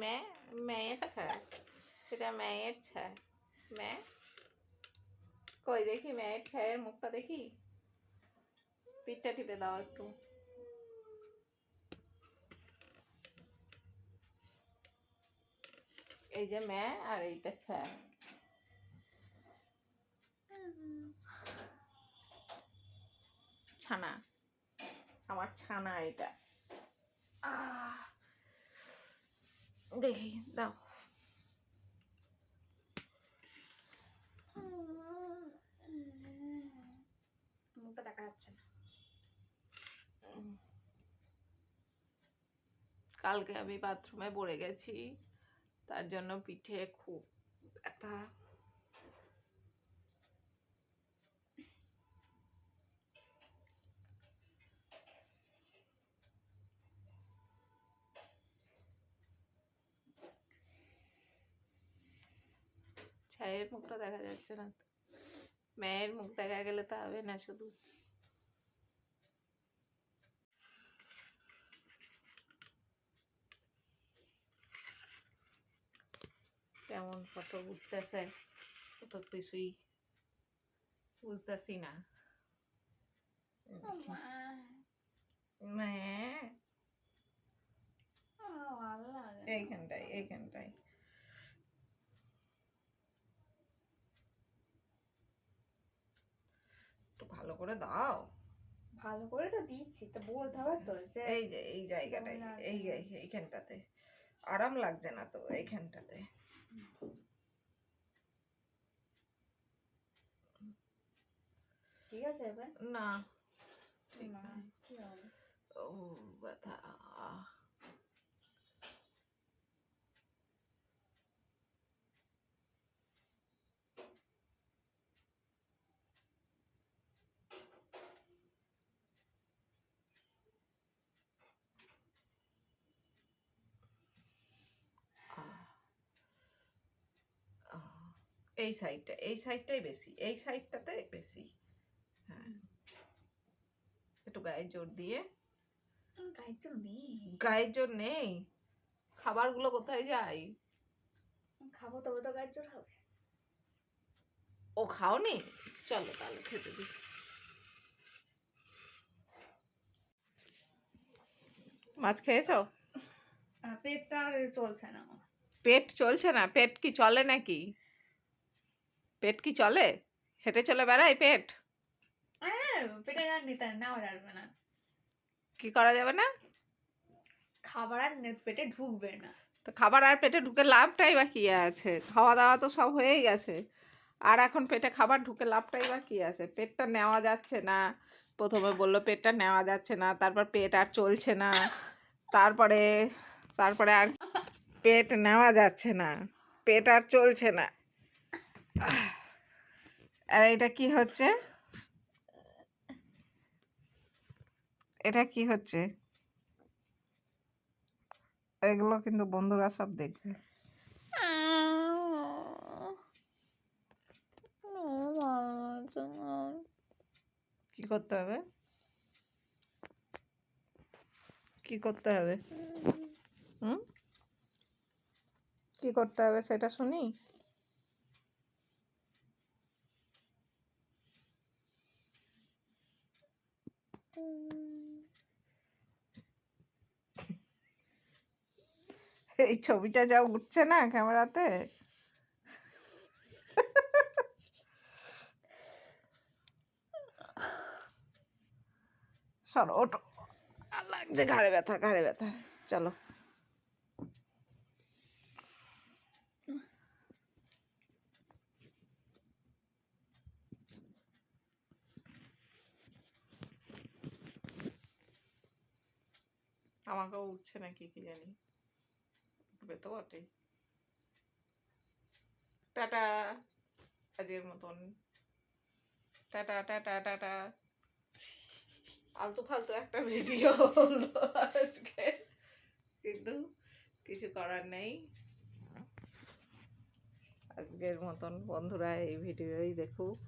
ম্যা ম্যায়ের ছায়া এটা ম্যায়ের ছায়া ম্যা কই দেখি ম্যায়ের ছায়ের মুখটা দেখি পিঠটা টিপে দাও একটু এই যে ম্যা আর এইটা ছায়া ছানা আমার ছানা এটা। দেখি দাও মুখটা দেখা যাচ্ছে না কালকে আমি বাথরুমে পড়ে গেছি তার জন্য পিঠে খুব ব্যথা। ছায়ের মুখটা দেখা যাচ্ছে না। মেয়ের মুখ দেখা গেলে তো হবে না শুধু। কেমন ফটো বুঝতেছে কত কিছুই বুঝতেছি না। এইখানটাই এইখানটাই একটু ভালো করে দাও। ভালো করে তো দিচ্ছি তো বলতে হবে তো যে এই যে এই জায়গাটাই এই এই- এইখানটাতে। আরাম লাগছে না তো এইখানটাতে। ঠিক আছে এবার? না। ঠিক না, ও ব্যথা। এই সাইডটা এই সাইডটাই বেশি এই সাইডটাতে বেশি। হ্যাঁ। একটু গায়ে জোর দিয়ে। গায়ের জোর নেই? খাবারগুলো কোথায় যায়? খাব তবে তো গায়ের জোর হবে। ও খাওনি? চলো তাহলে খেতে দিই। মাছ খেয়েছো? পেটটা চলছে না। পেট চলছে না? পেট কি চলে নাকি? পেট কি চলে? হেঁটে চলে বেড়ায় পেট? পেটে আর নিতে নেওয়া যাবে না। কি করা যাবে না? খাবার আর পেটে ঢুকবে না। তো খাবার আর পেটে ঢুকে লাভটাই বা কি আছে? খাওয়া দাওয়া তো সব হয়েই গেছে। আর এখন পেটে খাবার ঢুকে লাভটাই বা কি আছে? পেটটা নেওয়া যাচ্ছে না। প্রথমে বলল পেটটা নেওয়া যাচ্ছে না তারপর পেট আর চলছে না। তারপরে তারপরে আর পেট নেওয়া যাচ্ছে না। পেট আর চলছে না। আর এটা কি হচ্ছে? এটা কি হচ্ছে? এগুলো কিন্তু বন্ধুরা সব দেখবে। কি করতে হবে? কি করতে হবে? হুম? কি করতে হবে সেটা শুনি? এই ছবিটা যা উঠছে না ক্যামেরাতে? সরো ওঠো। লাগছে ঘাড়ে ব্যথা ঘাড়ে ব্যথা। চলো। আমাকেও উঠছে নাকি কি জানি। উঠবে তো বটে টাটা, আজকের মতন। Ta-ta ta-ta ta-ta. আলতু ফালতু একটা ভিডিও হলো আজকে। কিন্তু কিছু করার নেই। আজকের মতন বন্ধুরা এই ভিডিওই দেখুক।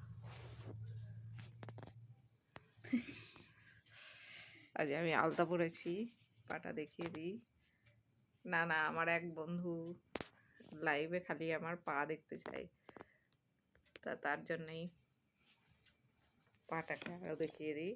আজ আমি আলতা পরেছি। পাটা দেখিয়ে দিই। না না, আমার এক বন্ধু লাইভে খালি আমার পা দেখতে চাই তা তার জন্যই পাটাকে আরও দেখিয়ে দিই।